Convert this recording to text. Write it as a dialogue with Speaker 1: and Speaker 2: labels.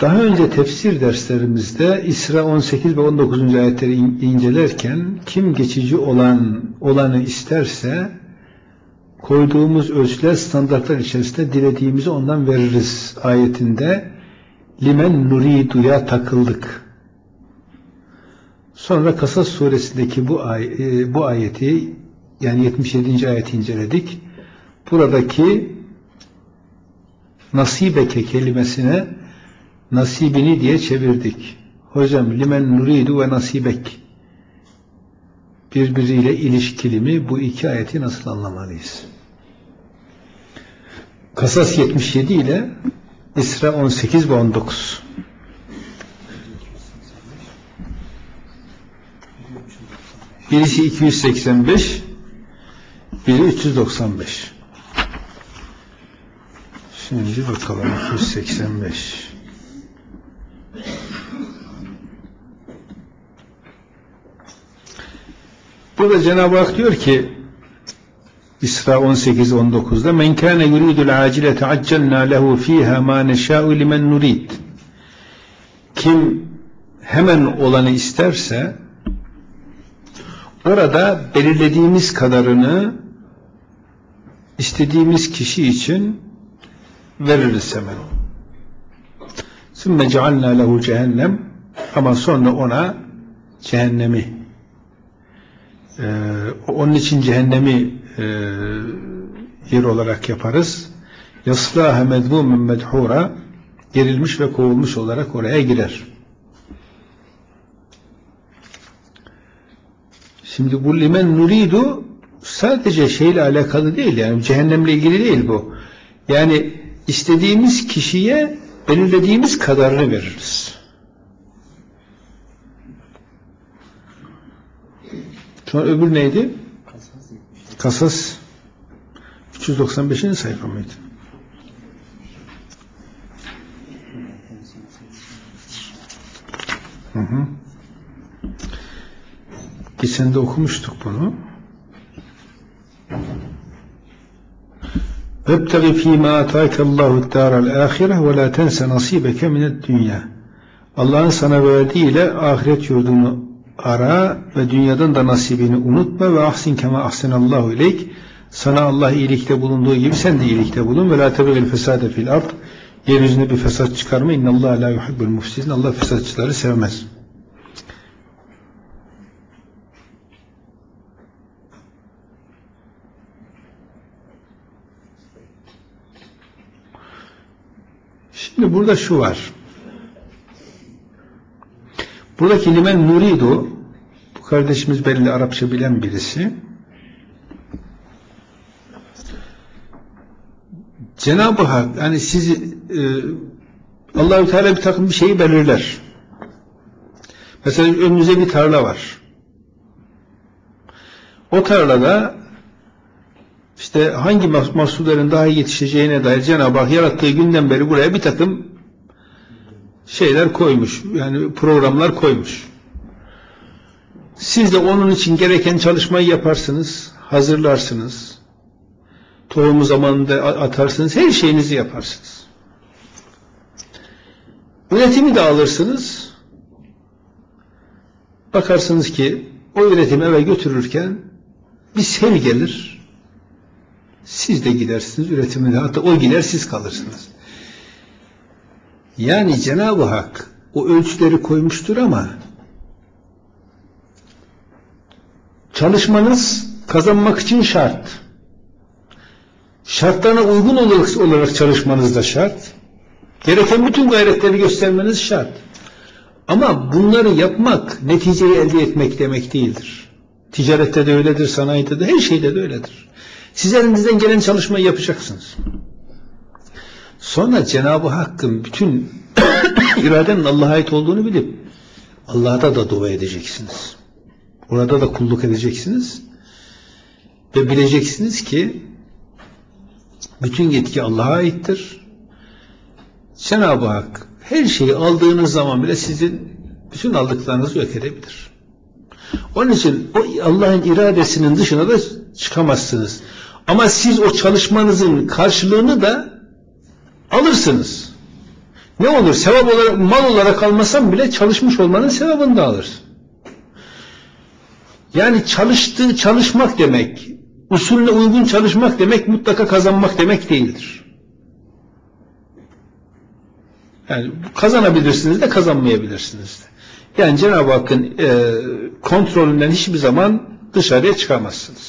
Speaker 1: Daha önce tefsir derslerimizde İsra 18 ve 19. ayetleri incelerken kim geçici olan olanı isterse koyduğumuz ölçüler standartlar içerisinde dilediğimizi ondan veririz ayetinde limen nuriduya takıldık. Sonra Kasas suresindeki bu, ay e, bu ayeti yani 77. ayeti inceledik. Buradaki nasibeke kelimesine nasibini diye çevirdik. Hocam limen nuridu ve nasibek birbiriyle ilişkili mi? Bu iki ayeti nasıl anlamalıyız? Kasas 77 ile İsra 18 ve 19. Birisi 285, biri 395. Şimdi bakalım 285. Burada Cenab-ı Hak diyor ki İsra 18-19'da men kâne yuridul acilete accelnâ lehu fîhâ mâ neşâ'u limen nurid kim hemen olanı isterse orada belirlediğimiz kadarını istediğimiz kişi için veririz hemen. Sümme cealnâ lehu cehennem ama sonra ona cehennemi ee, onun için cehennemi e, yer olarak yaparız. Yaslâhe medhûmen medhûra gerilmiş ve kovulmuş olarak oraya girer. Şimdi bu limen nuridu sadece şeyle alakalı değil yani cehennemle ilgili değil bu. Yani istediğimiz kişiye belirlediğimiz kadarını veririz. Sonra öbür neydi? Kasas 395. sayfa mıydı? Hı hı. Geçen de okumuştuk bunu. وَابْتَغِ ف۪ي مَا اَتَاكَ اللّٰهُ الدَّارَ الْآخِرَةِ وَلَا تَنْسَ نَصِيبَكَ مِنَ الدُّنْيَا Allah'ın sana verdiğiyle ahiret yurdunu ara ve dünyadan da nasibini unutma ve ahsin kema ahsenallahu ileyk. Sana Allah iyilikte bulunduğu gibi sen de iyilikte bulun. Ve la tebegil fesade fil ard. Yeryüzünde bir fesat çıkarma. İnnallahu la yuhibbul mufsidin. Allah fesatçıları sevmez. Şimdi burada şu var. Buradaki limen nuridu bu kardeşimiz belli Arapça bilen birisi. Cenab-ı Hak yani sizi e, Allahü Teala bir takım bir şeyi belirler. Mesela önünüze bir tarla var. O tarlada işte hangi mahsullerin daha yetişeceğine dair Cenab-ı Hak yarattığı günden beri buraya bir takım şeyler koymuş. Yani programlar koymuş. Siz de onun için gereken çalışmayı yaparsınız, hazırlarsınız. Tohumu zamanında atarsınız, her şeyinizi yaparsınız. Üretimi de alırsınız. Bakarsınız ki o üretimi eve götürürken bir sel gelir. Siz de gidersiniz üretimine hatta o gider siz kalırsınız. Yani Cenab-ı Hak o ölçüleri koymuştur ama çalışmanız kazanmak için şart. Şartlarına uygun olarak, çalışmanız da şart. Gereken bütün gayretleri göstermeniz şart. Ama bunları yapmak, neticeyi elde etmek demek değildir. Ticarette de öyledir, sanayide de, her şeyde de öyledir. Siz elinizden gelen çalışmayı yapacaksınız. Sonra Cenab-ı Hakk'ın bütün iradenin Allah'a ait olduğunu bilip Allah'a da dua edeceksiniz. Orada da kulluk edeceksiniz. Ve bileceksiniz ki bütün yetki Allah'a aittir. Cenab-ı Hak her şeyi aldığınız zaman bile sizin bütün aldıklarınızı yok edebilir. Onun için o Allah'ın iradesinin dışına da çıkamazsınız. Ama siz o çalışmanızın karşılığını da alırsınız. Ne olur sevap olarak mal olarak almasan bile çalışmış olmanın sevabını da alırsın. Yani çalıştığı çalışmak demek, usulüne uygun çalışmak demek mutlaka kazanmak demek değildir. Yani kazanabilirsiniz de kazanmayabilirsiniz de. Yani Cenab-ı Hakk'ın e, kontrolünden hiçbir zaman dışarıya çıkamazsınız.